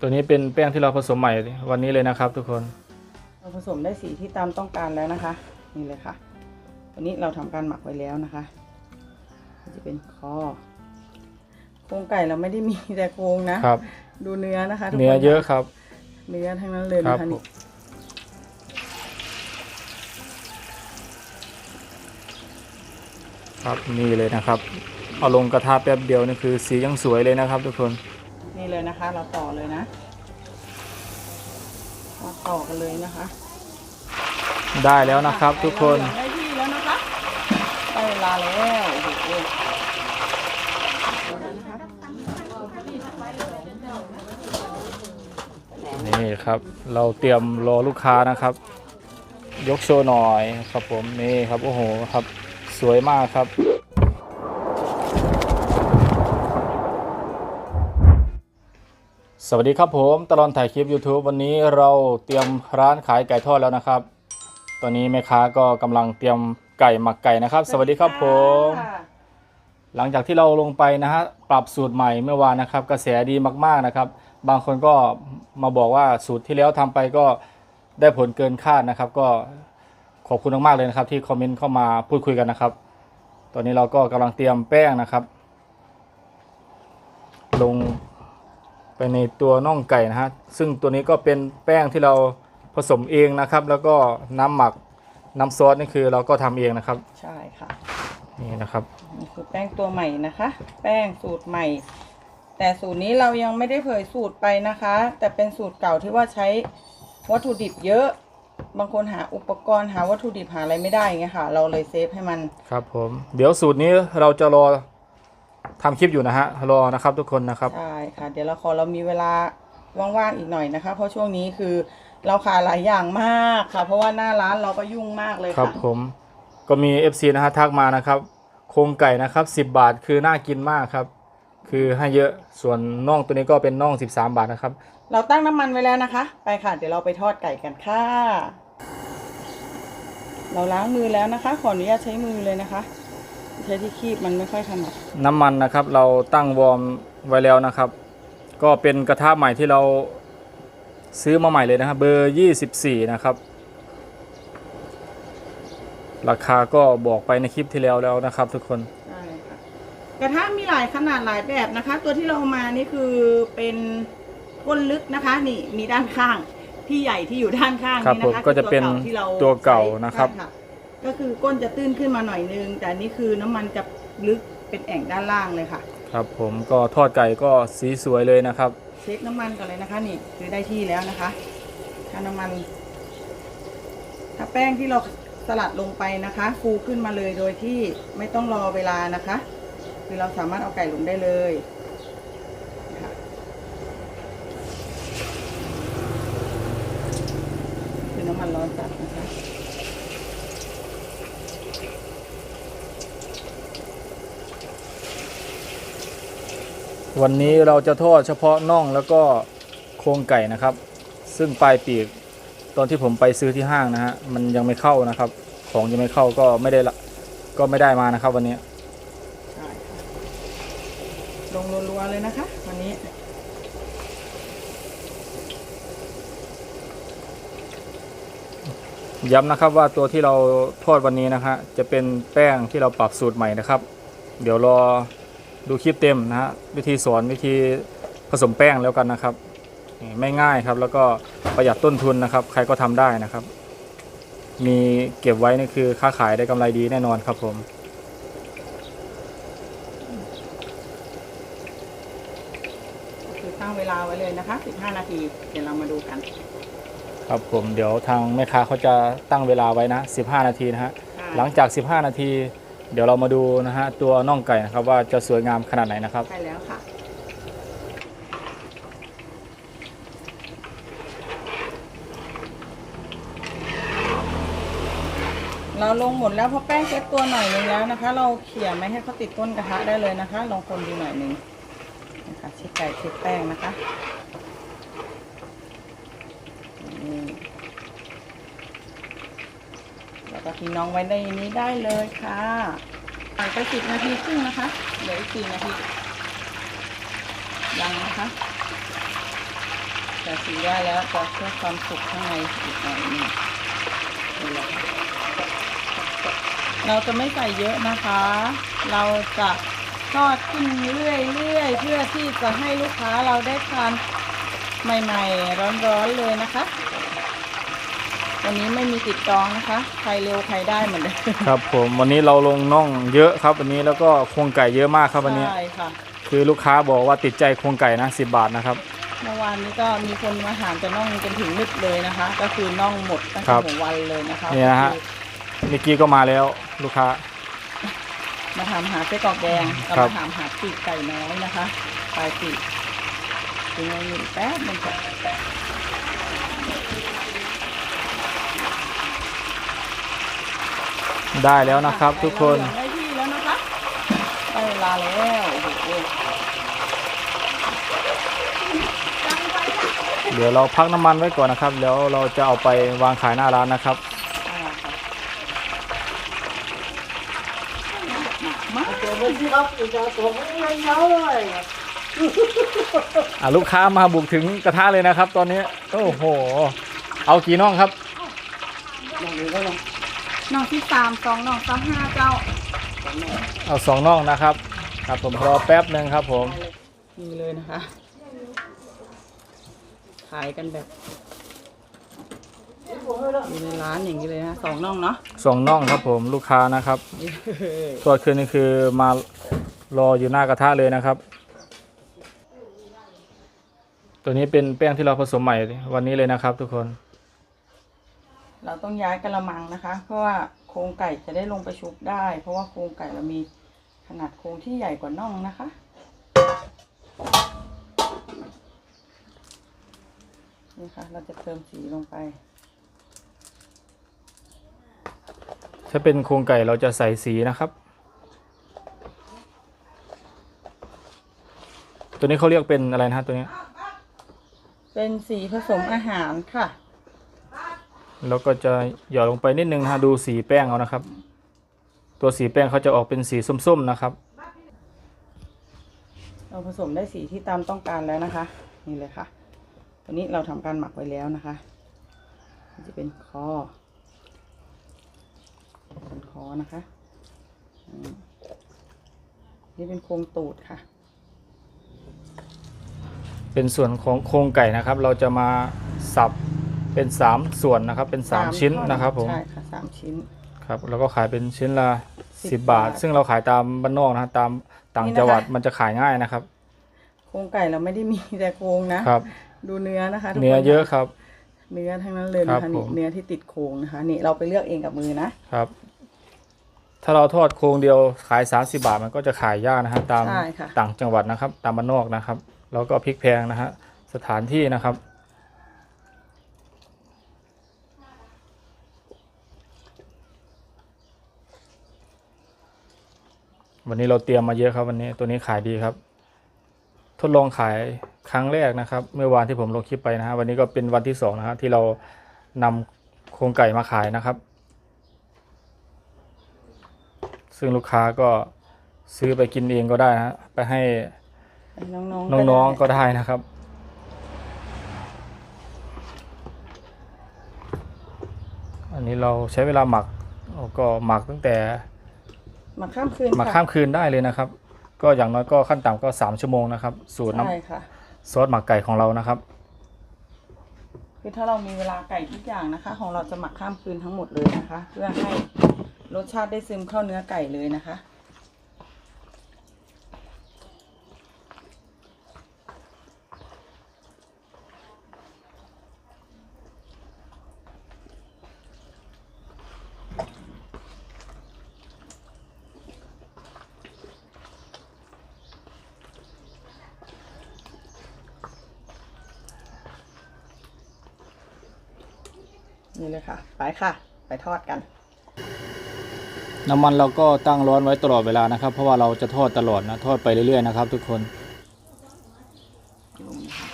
ตัวนี้เป็นแป้งที่เราผสมใหม่วันนี้เลยนะครับทุกคน เราผสมได้สีที่ตามต้องการแล้วนะคะ นี่เลยค่ะ วันนี้เราทำการหมักไว้แล้วนะคะนี่จะเป็นคอโครงไก่เราไม่ได้มีแต่โครงนะครับ ดูเนื้อนะคะทุกคนเนื้อเยอะครับ เนื้อทั้งนั้นเลยครันะบคะนี่ครับนี่เลยนะครับ เอาลงกระทะแป๊บเดียวนี่คือสียังสวยเลยนะครับ ทุกคน นี่เลยนะคะ เราต่อเลยนะมาต่อกันเลยนะคะได้แล้วนะครับ ทุกคนไก่เราเหลืองได้ที่แล้วนะคะได้เวลาแล้วโอ้โหนี่ครับ เราเตรียมรอลูกค้านะครับ ยกโชว์หน่อยครับผมนี่ครับโอ้โหครับ สวยมากครับ สวัสดีครับผมตลอดถ่ายคลิป YouTube วันนี้เราเตรียมร้านขายไก่ทอดแล้วนะครับ ตอนนี้แม่ค้าก็กำลังเตรียมไก่หมักไก่นะครับ สวัสดีครับผม หลังจากที่เราลงไปนะฮะปรับสูตรใหม่เมื่อวานนะครับ กระแสดีมากๆนะครับ บางคนก็มาบอกว่าสูตรที่แล้วทำไปก็ได้ผลเกินคาดนะครับ ก็ขอบคุณมากๆเลยนะครับ ที่คอมเมนต์เข้ามาพูดคุยกันนะครับ ตอนนี้เราก็กำลังเตรียมแป้งนะครับ ลง ไปในตัวน่องไก่นะฮะซึ่งตัวนี้ก็เป็นแป้งที่เราผสมเองนะครับ แล้วก็น้ำหมักน้ำซอสนี่คือเราก็ทำเองนะครับ ใช่ค่ะนี่นะครับนี่คือแป้งตัวใหม่นะคะ แป้งสูตรใหม่ แต่สูตรนี้เรายังไม่ได้เผยสูตรไปนะคะ แต่เป็นสูตรเก่าที่ว่าใช้วัตถุดิบเยอะ บางคนหาอุปกรณ์หาวัตถุดิบหาอะไรไม่ได้ไงค่ะ เราเลยเซฟให้มันครับผม เดี๋ยวสูตรนี้เราจะรอ ทำคลิปอยู่นะฮะรอนะครับทุกคนนะครับ ใช่ค่ะ เดี๋ยวเราขอเรามีเวลาว่างๆอีกหน่อยนะคะ เพราะช่วงนี้คือเราขายหลายอย่างมากค่ะ เพราะว่าหน้าร้านเราก็ยุ่งมากเลยครัค่ะบผมก็มี FC นะฮะทักมานะครับโครงไก่นะครับ 10 บาทคือน่ากินมากครับ คือให้เยอะส่วนน่องตัวนี้ก็เป็นน่อง 13 บาทนะครับ เราตั้งน้ำมันไว้แล้วนะคะ ไปค่ะ เดี๋ยวเราไปทอดไก่กันค่ะ เราล้างมือแล้วนะคะ ขออนุญาตใช้มือเลยนะคะใช้ที่คีบมันไม่ค่อยถนัดน้ำมันนะครับ เราตั้งวอร์มไว้แล้วนะครับ ก็เป็นกระทะใหม่ที่เราซื้อมาใหม่เลยนะครับเบอร์ 24 นะครับ ราคาก็บอกไปในคลิปที่แล้วแล้วนะครับ ทุกคนใช่ค่ะกระทะมีหลายขนาดหลายแบบนะคะ ตัวที่เราเอามานี่คือเป็นก้นลึกนะคะ นี่มีด้านข้างที่ใหญ่ที่อยู่ด้านข้างครับนี่นะคะผมก็จะเป็นคือที่รตัวเก่านะครับ ใช่ ก็คือก้นจะตื้นขึ้นมาหน่อยนึง แต่อันนี่คือน้ำมันจะลึกเป็นแอ่งด้านล่างเลยค่ะ ครับผมก็ทอดไก่ก็สีสวยเลยนะครับ เช็คน้ำมันก่อนเลยนะคะ นี่คือได้ที่แล้วนะคะ ถ้าน้ำมัน ถ้าแป้งที่เราสลัดลงไปนะคะ ฟูขึ้นมาเลยโดยที่ไม่ต้องรอเวลานะคะ คือเราสามารถเอาไก่ลงได้เลยนะคะคือน้ำมันร้อนจัดนะคะ วันนี้เราจะทอดเฉพาะน่องแล้วก็โครงไก่นะครับ ซึ่งปลายปีกตอนที่ผมไปซื้อที่ห้างนะฮะมันยังไม่เข้านะครับ ของยังไม่เข้าก็ไม่ได้ละก็ไม่ได้มานะครับ วันนี้ใช่ค่ะลงรัวๆเลยนะคะ วันนี้ ย้ำนะครับว่าตัวที่เราทอดวันนี้นะฮะจะเป็นแป้งที่เราปรับสูตรใหม่นะครับ เดี๋ยวรอ ดูคลิปเต็มนะฮะวิธีสอนวิธีผสมแป้งแล้วกันนะครับนี่ไม่ง่ายครับ แล้วก็ประหยัดต้นทุนนะครับ ใครก็ทำได้นะครับ มีเก็บไว้นี่คือค้าขายได้กำไรดีแน่นอนครับผมก็คือตั้งเวลาไว้เลยนะคะ 15 นาที เดี๋ยวเรามาดูกัน ครับผมเดี๋ยวทางแม่ค้าเขาจะตั้งเวลาไว้นะ 15 นาทีนะฮะค่ะหลังจาก 15 นาที เดี๋ยวเรามาดูนะฮะตัวน่องไก่นะครับว่าจะสวยงามขนาดไหนนะครับ ใช่แล้วค่ะ เราลงหมดแล้วเพราะแป้งเซ็ตตัวหน่อยนึงแล้วนะคะ เราเขี่ยไม่ให้เขาติดก้นกระทะได้เลยนะคะ ลองคนดูหน่อยนึงนะคะเช็คไก่เช็คแป้งนะคะนี่แล้ว ก็ทิ้งน้องไว้ในนี้ได้เลยค่ะผ่านไปสิบนาทีครึ่งนะคะ เหลืออีกสี่นาทียังนะคะแต่สีได้แล้วจะเพื่อความสุกข้างในอีกหน่อยหนึงนี่แหละค่ะเราจะไม่ใส่เยอะนะคะ เราจะทอดขึ้นเรื่อยๆเพื่อที่จะให้ลูกค้าเราได้ทานใหม่ๆ ร้อนๆเลยนะคะ วันนี้ไม่มีติดจองนะคะ ใครเร็วใครได้เหมือนเดิมครับผมวันนี้เราลงน่องเยอะครับวันนี้แล้วก็โครงไก่เยอะมากครับวันนี้ ใช่ค่ะคือลูกค้าบอกว่าติดใจโครงไก่นะ10บาทนะครับ เมื่อวานนี้ก็มีคนมาถามจะน่องจนถึงมืดเลยนะคะ ก็คือน่องหมดตั้งครัแต่บหัววันเลยนะคะเนี่ยนะฮะ เมื่อกี้ก็มาแล้วลูกค้า มาถามหาไส้กรอกแดงกับครับ มาถามหาปีกไก่น้อยนะคะปลายปีกถึงเงินอยู่แป๊บนึงค่ะ ได้แล้วนะครับ ทุกคนไก่เราเหลืองได้ที่แล้วนะคะได้เวลาแล้วโอ้โหเดี๋ยวเราพักน้ำมันไว้ก่อนนะครับ แล้วเราจะเอาไปวางขายหน้าร้านนะครับ อ่าค่ะมาอะลูกค้ามาบุกถึงกระทะเลยนะครับ ตอนนี้ โอ้โห เอากี่น่องครับ น่องที่สามสองน่องสามห้าเจ้าเอาสองน่องนะครับ ครับผมรอแป๊บหนึ่งครับผม นี่เลยนะคะ ขายกันแบบอยู่ในร้านอย่างนี้เลยนะสองน่องเนาะสองน่องครับผมลูกค้านะครับตัวคืนนี้คือมารออยู่หน้ากระทะเลยนะครับ ตัวนี้เป็นแป้งที่เราผสมใหม่วันนี้เลยนะครับทุกคน เราต้องย้ายกระมังนะคะ เพราะว่าโครงไก่จะได้ลงไปชุบได้ เพราะว่าโครงไก่เรามีขนาดโครงที่ใหญ่กว่าน่องนะคะ นี่ค่ะ เราจะเติมสีลงไป ถ้าเป็นโครงไก่เราจะใส่สีนะครับ ตัวนี้เขาเรียกเป็นอะไรนะฮะตัวนี้ เป็นสีผสมอาหารค่ะ แล้วก็จะหยอดลงไปนิดนึงนะฮะดูสีแป้งเอานะครับ ตัวสีแป้งเขาจะออกเป็นสีส้มๆนะครับ เราผสมได้สีที่ตามต้องการแล้วนะคะ นี่เลยค่ะตัวนี้เราทำการหมักไว้แล้วนะคะมันจะเป็นคอเป็นคอนะคะอืมนี่เป็นโครงตูดค่ะ เป็นส่วนของโครงไก่นะครับ เราจะมาสับ เป็นสามส่วนนะครับเป็นสามชิ้นท่อนะครับผมใช่ค่ะสามชิ้น ครับแล้วก็ขายเป็นชิ้นละสิ10บบาท บาทซึ่งเราขายตามบ้านนอกนะฮะตามต่างนี่นะคะ จังหวัดมันจะขายง่ายนะครับโครงไก่เราไม่ได้มีแต่โครงนะครับ ดูเนื้อนะคะทุกเนื้อคนเยอะครับ เนื้อทั้งนั้นเลยนะครัคะบนี่ผม เนื้อที่ติดโครงนะคะนี่เราไปเลือกเองกับมือนะครับ ถ้าเราทอดโครงเดียวขาย 30 บาทมันก็จะขายยากนะฮะตามใช่ค่ะ ต่างจังหวัดนะครับ ตามบ้านนอกนะครับ แล้วก็พริกแพงนะฮะสถานที่นะครับ วันนี้เราเตรียมมาเยอะครับ วันนี้ตัวนี้ขายดีครับ ทดลองขายครั้งแรกนะครับ เมื่อวานที่ผมลงคลิปไปนะฮะวันนี้ก็เป็นวันที่สองนะฮะที่เรานำโครงไก่มาขายนะครับ ซึ่งลูกค้าก็ซื้อไปกินเองก็ได้นะฮะไปให้น้องๆองๆก็ได้นะครับอันนี้เราใช้เวลาหมักก็หมักตั้งแต่ มักข้ามคืนหมักค่ะข้ามคืนได้เลยนะครับ ก็อย่างน้อยก็ขั้นต่ำก็ 3 ชั่วโมงนะครับ สูตรน้ใช่ค่ะำซอสหมักไก่ของเรานะครับ คือถ้าเรามีเวลาไก่ทุกอย่างนะคะ ของเราจะหมักข้ามคืนทั้งหมดเลยนะคะ เพื่อให้รสชาติได้ซึมเข้าเนื้อไก่เลยนะคะ นี่เลยค่ะ ไปค่ะ ไปท อดกัน น้ำมันเราก็ตั้งร้อนไว้ตลอดเวลานะครับ เพราะว่าเราจะทอดตลอดนะ ทอดไปเรื่อยๆนะครับ ทุกคนลงนะคะ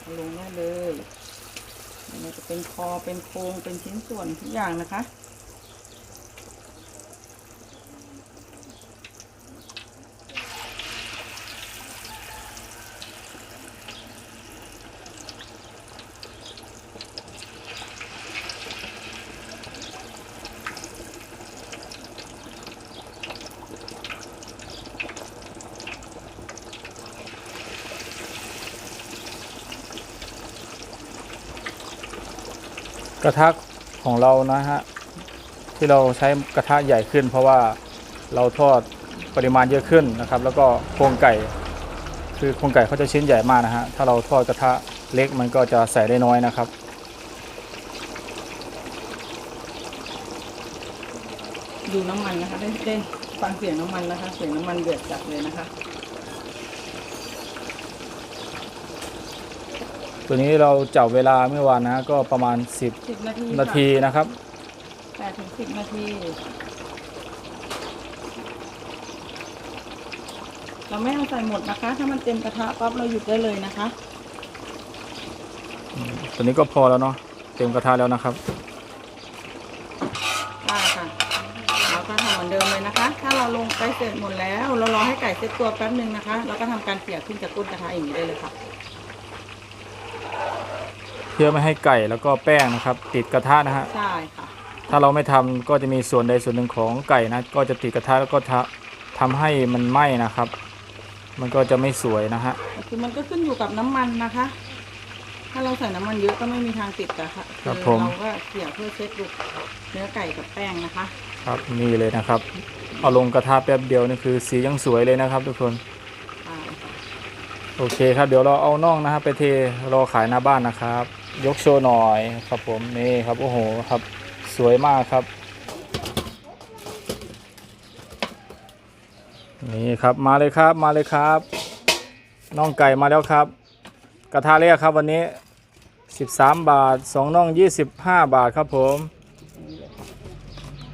เอาลงได้เลยมันจะเป็นคอเป็นโครงเป็นชิ้นส่วนทุกอย่างนะคะ กระทะของเรานะฮะที่เราใช้กระทะใหญ่ขึ้น เพราะว่าเราทอดปริมาณเยอะขึ้นนะครับ แล้วก็โครงไก่ คือโครงไก่เขาจะชิ้นใหญ่มากนะฮะถ้าเราทอดกระทะเล็กมันก็จะใส่ได้น้อยนะครับดูน้ำมันนะคะได้ได้ฟังเสียงน้ำมันนะคะ เสียงน้ำมันเดือดจัดเลยนะคะ ตัวนี้เราจับเวลาเมื่อวานนะฮะก็ประมาณสิบนาที10นาทีนะครับ แปดถึงสิบนาที เราไม่เอาใส่หมดนะคะ ถ้ามันเต็มกระทะปั๊บเราหยุดได้เลยนะคะ ตัวนี้ก็พอแล้วเนาะเต็มกระทะแล้วนะครับว่าค่ะเราก็ทำเหมือนเดิมเลยนะคะ ถ้าเราลงไปเสร็จหมดแล้ว เรารอให้ไก่เซ็ตตัวแป๊บหนึ่งนะคะแล้วก็ทำการเปียกขึ้นจากก้นกระทะอย่างนี้ได้เลยค่ะ เพื่อไม่ให้ไก่แล้วก็แป้งนะครับ ติดกระทะนะฮะใช่ค่ะถ้าเราไม่ทำก็จะมีส่วนใดส่วนหนึ่งของไก่นะ ก็จะติดกระทะแล้วก็ทะทำให้มันไหม้นะครับ มันก็จะไม่สวยนะฮะคือมันก็ขึ้นอยู่กับน้ำมันนะคะ ถ้าเราใส่น้ำมันเยอะก็ไม่มีทางติดอะค่ะครับอผมเราก็เกี่ยวเพื่อเช็ดดูเนื้อไก่กับแป้งนะคะ ครับนี่เลยนะครับเอาลงกระทะแป๊บเดียวนี่คือสียังสวยเลยนะครับ ทุกคนใช่ค่ะ โอเคครับเดี๋ยวเราเอาน่องนะครับ ไปเทรอขายหน้าบ้านนะครับ ยกโชว์หน่อยครับผมนี่ครับโอ้โหครับสวยมากครับ นี่ครับมาเลยครับมาเลยครับน่องไก่มาแล้วครับ กระทะแรกครับวันนี้ 13 บาท2น่อง 25 บาทครับผม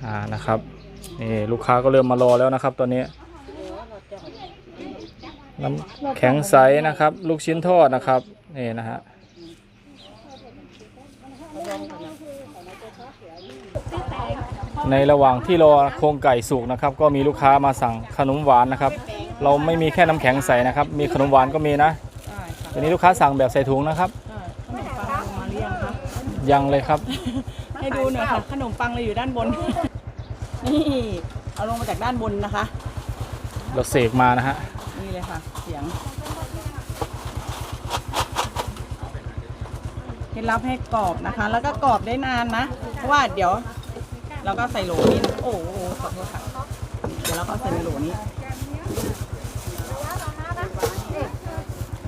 อ่านะครับนี่ลูกค้าก็เริ่มมารอแล้วนะครับตอนนี้ น้ำแข็งใสนะครับ ลูกชิ้นทอดนะครับนี่นะฮะในระหว่างที่รอโครงไก่สุกนะครับ ก็มีลูกค้ามาสั่งขนมหวานนะครับ เราไม่มีแค่น้ำแข็งใสนะครับ มีขนมหวานก็มีนะใช่ค่ะตัวนี้ลูกค้าสั่งแบบใส่ถุงนะครับใช่ขนมปังลงมาเรียงคะยังเลยครับ ให้ดูหน่อยค่ะขนมปังเลยอยู่ด้านบน นี่เอาลงมาจากด้านบนนะคะ เราเสกมานะฮะนี่ เลยค่ะ เสียงเคล็ดลับให้กรอบนะคะ แล้วก็กรอบได้นานนะ เพราะว่าเดี๋ยว เราก็ใส่โหลนี้โอ้โหขอโทษค่ะเดี๋ยวเราก็ใส่ในโหลนี้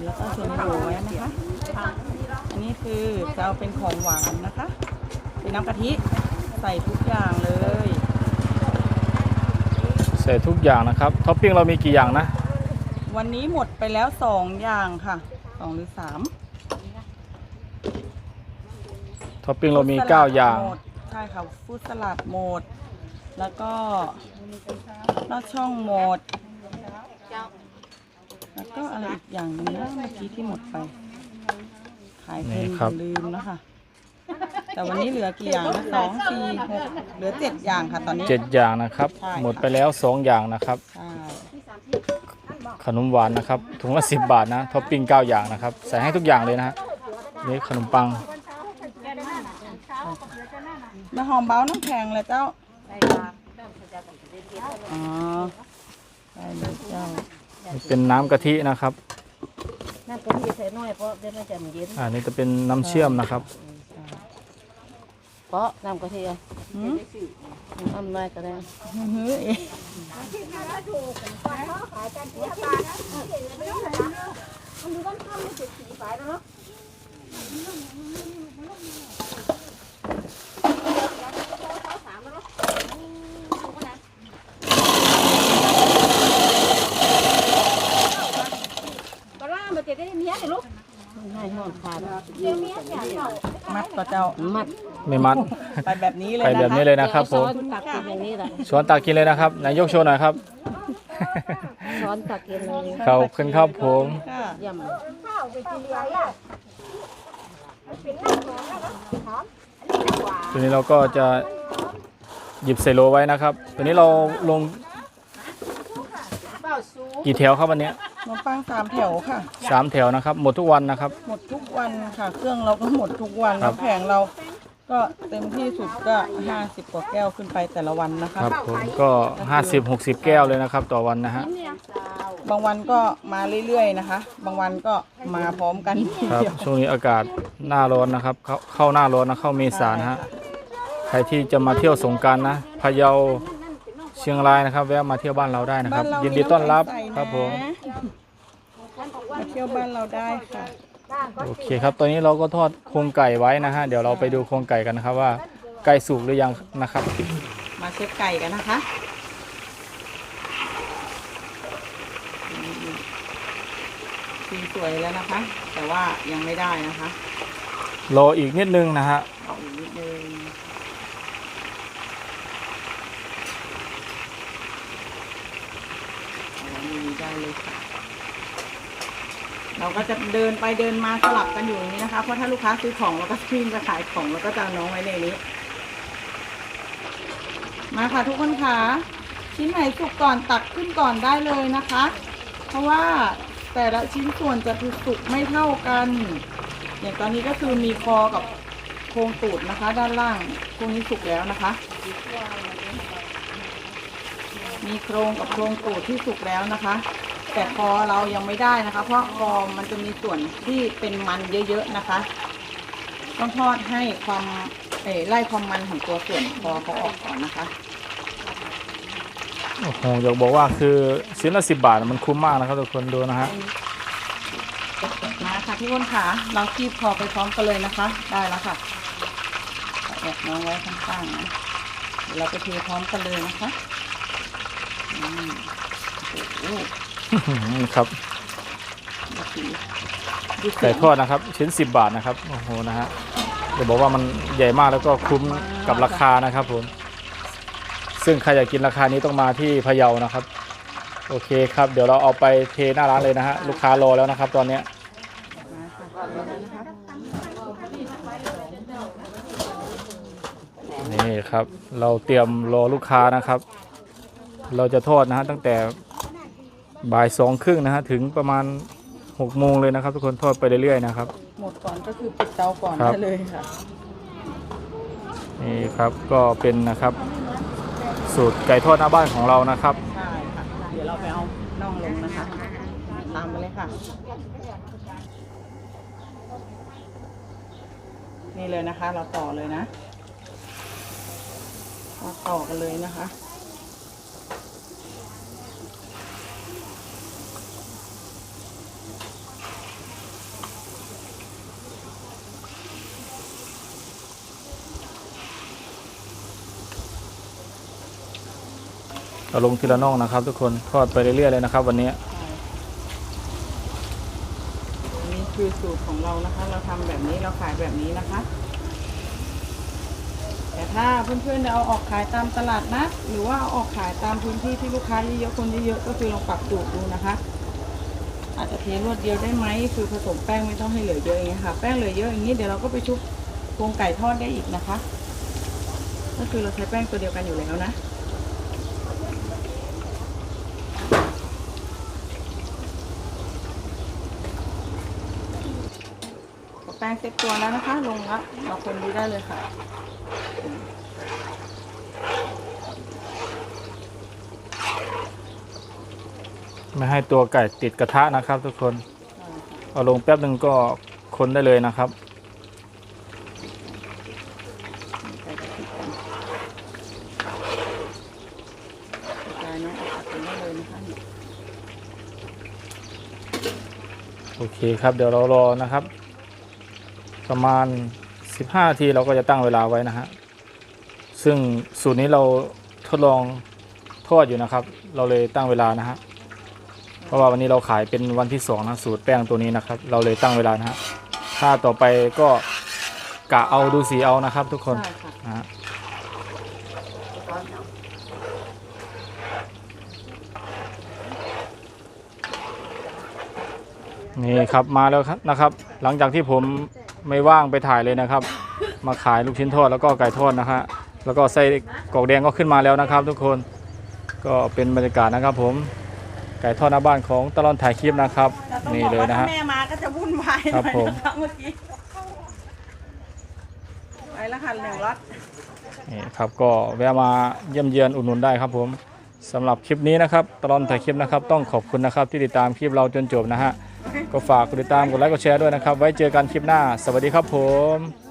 แล้วก็ใส่ในโหลไว้นะคะอันนี้คือจะเอาเป็นของหวานนะคะเป็นน้ำกะทิใส่ทุกอย่างเลย ใส่ทุกอย่างนะครับท็อปปิ้งเรามีกี่อย่างนะ วันนี้หมดไปแล้วสองอย่างค่ะสองหรือสามท็อปปิ้งเรามีฟรุตสลัด9อย่าง หมดใช่ค่ะฟรุตสลัดหมด แล้วก็ลอดช่องหมด แล้วก็อะไรอีกอย่างหนึงนะเมื่อกี้ที่หมดไป ขายนี่เพิ่มครับ ลืมนะคะ แต่วันนี้เหลือกี่อย่างนะสองสี่หกเหลือเจ็ดอย่างค่ะตอนนี้เจ็ดอย่างนะครับใช่ค่ะหมดไปแล้ว 2 อย่างนะครับ ใช่ ขนมหวานนะครับถุงละ10บาทนะท็อปปิ้ง9อย่างนะครับ ใส่ให้ทุกอย่างเลยนะฮะนี่ขนมปังมาหอมเบ้าน้ำแข็งเลยเจ้าอ๋อได้เลยเจ้าเป็นน้ำกะทินะครับน้ำกะทิใส่น้อยเพราะเดี๋ยวมันจะเย็นอันนี้จะเป็นน้ำเชื่อมนะครับ เพราะน้ำกะทิอะหืมน้ำน้อยก็ได้ หือเอ๊ะ ปลาร้ามันจะได้เมียเลยลูก ให้หอมขาด เดี๋ยวเมียเนี่ยเจ้า มัดก็เจ้ามัดไม่มัด ไปแบบนี้เลยไปนะคะแบบนี้เลยนะครับผมช้อนตักกินอย่างนี้แหละช้อนตักกินเลยนะครับไหนายกโชว์หน่อยครับ ช้อนตักกินเลยขอบคุณครับผมค่ะย่ข้าวไปกินเลี้ยงอะมันเป็นน้ำหอมแล้วก็หอมอันนี้น้ำหวานตัวนี้เราก็จะหยิบใส่โลไว้นะครับ ตัวนี้เราลงเปล่าสูกี่แถวครับวันนี้ ขนมปังสามแถวค่ะ สามแถวนะครับ หมดทุกวันนะครับ หมดทุกวันค่ะ เครื่องเราก็หมดทุกวันครัแล้บ วแผงเรา ก็เต็มที่สุดก็ห้าสิบกว่าแก้วขึ้นไปแต่ละวันนะคะ ครับผมก็ 50 60 แก้วเลยนะครับ ต่อวันนะฮะ บางวันก็มาเรื่อยๆนะคะ บางวันก็มาพร้อมกันทีครับเดียวช่วงนี้อากาศหน้าร้อนนะครับ เข้าเข้าหน้าร้อนนะเข้าเมษานะฮะใครที่จะมาเที่ยวสงกรารนะพะเยาเชียงรายนะครับ แวะมาเที่ยวบ้านเราได้นะครับ บ้านเรายินดีต้อนรับมีำแข็งใสครับผม นะ มาเที่ยวบ้านเราได้ค่ะ โอเคครับตอนนี้เราก็ทอดโครงไก่ไว้นะฮะเดี๋ยวเราไปดูโครงไก่กันนะครับว่าไก่สุกหรือยังนะครับมาเช็คไก่กันนะคะสีสวยแล้วนะคะ แต่ว่ายังไม่ได้นะคะรออีกนิดนึงนะฮะเอาอีกนิดนึงเอาไว้ในนี้ได้เลยค่ะ เราก็จะเดินไปเดินมาสลับกันอยู่อย่างนี้นะคะ เพราะถ้าลูกค้าซื้อของเราก็ขึ้นจะขายของแล้วก็จะน้องไว้ในนี้ มาค่ะทุกคนค่ะชิ้นไหนสุกก่อนตักขึ้นก่อนได้เลยนะคะ เพราะว่าแต่ละชิ้นส่วนจะสุกไม่เท่ากัน อย่างตอนนี้ก็คือมีคอกับโครงตูดนะคะ ด้านล่างพวกนี้สุกแล้วนะคะ มีโครงกับโครงตูดที่สุกแล้วนะคะ แต่คอเรายังไม่ได้นะคะ เพราะคอมันจะมีส่วนที่เป็นมันเยอะๆนะคะ ต้องทอดให้ความเอ่อไล่ความมันของตัวส่วนคอเขาออกก่อนนะคะโอ้โหอยากบอกว่าคือชิ้นละสิบบาทมันคุ้มมากนะครับทุกคนดูนะฮะมาค่ะพี่อ้นค่ะเราคีบคอไปพร้อมกันเลยนะคะ ได้แล้วค่ะเอาแอบน้องไว้ข้างๆนะเดี๋ยวเราไปเทพร้อมกันเลยนะคะอืมโอ้โห ครับดูสิดูเสีไก่ยงทอดนะครับ ชิ้น10บาทนะครับโอ้โหนะฮะเดี๋ยวบอกว่ามันใหญ่มากแล้วก็คุ้มกับราคานะครับผมซึ่งใครอยากกินราคานี้ต้องมาที่พะเยานะครับ โอเคครับ เดี๋ยวเราเอาไปเทหน้าร้านเลยนะฮะลูกค้ารอแล้วนะครับ ตอนเนี้ยมาค่ะเดี๋ยวนะคะนี่ครับ เราเตรียมรอลูกค้านะครับ เราจะทอดนะฮะตั้งแต่ บ่ายสองครึ่งนะฮะถึงประมาณหกโมงเลยนะครับ ทุกคนทอดไปเรื่อยๆนะครับ หมดก่อนก็คือปิดเตาก่อนครับ ได้เลยค่ะ นี่ครับก็เป็นนะครับ สูตรไก่ทอดหน้าบ้านของเรานะครับ ใช่ค่ะ เดี๋ยวเราไปเอาน่องลงนะคะ ตามมาเลยค่ะ นี่เลยนะคะ เราต่อเลยนะเราต่อกันเลยนะคะ เราลงทีละน่องนะครับ ทุกคนทอดไปเรื่อยๆเลยนะครับ วันนี้อันนี้คือสูตรของเรานะคะ เราทำแบบนี้เราขายแบบนี้นะคะ แต่ถ้าเพื่อนๆเอาออกขายตามตลาดนะหรือว่าเอาออกขายตามพื้นที่ที่ลูกค้าเยอะๆคนเยอะๆก็คือลองปรับสูตรดูนะคะ อาจจะเทรวดเดียวได้ไหมคือผสมแป้งไม่ต้องให้เหลือเยอะอย่างเงี้ยค่ะแป้งเหลือเยอะอย่างนี้เดี๋ยวเราก็ไปชุบโครงไก่ทอดได้อีกนะคะ ก็คือเราใช้แป้งตัวเดียวกันอยู่แล้วนะ ป้งเซ็ตตัวแล้วนะคะ ลงแล้วเราคนดูได้เลยค่ะ ไม่ให้ตัวไก่ติดกระทะนะครับ ทุกคน เอาลงแป๊บหนึ่งก็คนได้เลยนะครับใส่กะทิกันกระจายน้ำออกกันได้เลยนะคะนี่โอเคครับ เดี๋ยวเรารอนะครับ ประมาณ 15นาทีเราก็จะตั้งเวลาไว้นะฮะ ซึ่งสูตรนี้เราทดลองทอดอยู่นะครับ เราเลยตั้งเวลานะฮะ เพราะว่าวันนี้เราขายเป็นวันที่สองนะสูตรแป้งตัวนี้นะครับ เราเลยตั้งเวลานะฮะ ถ้าต่อไปก็กะเอาดูสีเอานะครับ ทุกคนใช่ค่ะนะฮะนี่ครับมาแล้วครับนะครับ หลังจากที่ผม ไม่ว่างไปถ่ายเลยนะครับ มาขายลูกชิ้นทอดแล้วก็ไก่ทอดนะฮะแล้วก็ไส้กอกแดงก็ขึ้นมาแล้วนะครับ ทุกคนก็เป็นบรรยากาศนะครับ ผมไก่ทอดหน้าบ้านของตลอนถ่ายคลิปนะครับนี่เลยนะฮะ แม่มาก็จะวุ่นวายน่ครับผมเมื่อกี้ไปละค่ะหนึ่งรถนี่ครับก็แวะมาเยี่ยมเยือนอุดหนุนได้ครับผมสำหรับคลิปนี้นะครับตลอดถ่ายคลิปนะครับ ต้องขอบคุณนะครับที่ติดตามคลิปเราจนจบนะฮะ ก็ฝากกดติดตามกดไลค์กดแชร์ด้วยนะครับ ไว้เจอกันคลิปหน้า สวัสดีครับผม